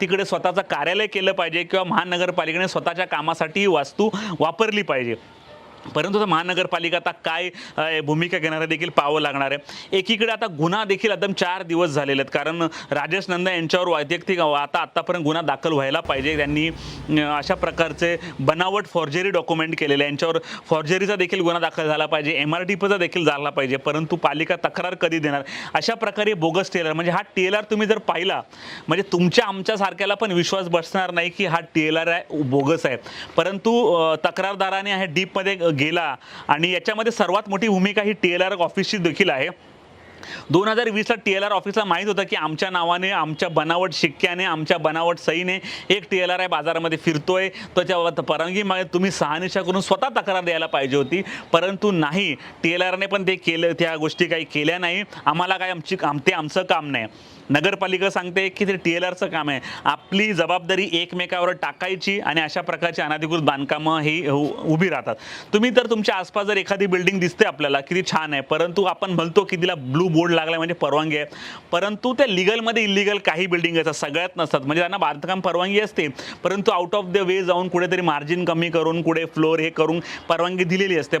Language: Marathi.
तिकडे स्वतःचं कार्यालय केलं पाहिजे किंवा महानगरपालिकेने स्वतःच्या कामासाठी ही वास्तू वापरली पाहिजे. परंतु आता महानगरपालिका आता काय भूमिका घेणार आहे देखील पाहावं लागणार आहे. एकीकडे आता गुन्हा देखील एकदम चार दिवस झालेले आहेत. कारण राजेश नंदा यांच्यावर वैयक्तिक आता आत्तापर्यंत गुन्हा दाखल व्हायला पाहिजे. त्यांनी अशा प्रकारचे बनावट फॉर्जरी डॉक्युमेंट केलेले आहे. यांच्यावर फॉर्जरीचा देखील गुन्हा दाखल झाला पाहिजे. एम आर टी पीचा देखील झाला पाहिजे. परंतु पालिका तक्रार कधी देणार? अशा प्रकारे बोगस टेलर म्हणजे हा टेलर तुम्ही जर पाहिला म्हणजे तुमच्या आमच्यासारख्याला पण विश्वास बसणार नाही की हा टेलर आहे बोगस आहे. परंतु तक्रारदाराने हे डीपमध्ये गेला आणि याच्यामध्ये सर्वात मोठी भूमिका ही टी एल आर ऑफिसची देखील आहे. दोन हजार वीसला टी एल आर ऑफिसला माहीत होतं की आमच्या नावाने आमच्या बनावट शिक्क्याने आमच्या बनावट सईने एक टी एल आर आहे बाजारामध्ये फिरतोय. त्याच्या परवानगी मागे तुम्ही सहानिशा करून स्वतः तक्रार द्यायला पाहिजे होती. परंतु नाही टी एल आरने पण ते केलं त्या गोष्टी काही केल्या नाही. आम्हाला काय आमची आम ते आमचं काम नाही. नगरपालिका सांगते की ते टी एल आरचं काम आहे. आपली जबाबदारी एकमेकावर टाकायची आणि अशा प्रकारची अनधिकृत बांधकामं ही उभी राहतात. तुम्ही तर तुमच्या आसपास जर एखादी बिल्डिंग दिसते आपल्याला किती छान आहे. परंतु आपण म्हणतो की तिला ब्लू बोर्ड लागला म्हणजे परवानगी आहे. परंतु त्या लिगलमध्ये इलिगल काही बिल्डिंग असतात सगळ्यात नसतात. म्हणजे त्यांना बांधकाम परवानगी असते. परंतु आउट ऑफ द वे जाऊन कुठेतरी मार्जिन कमी करून कुठे फ्लोअर हे करून परवानगी दिलेली असते.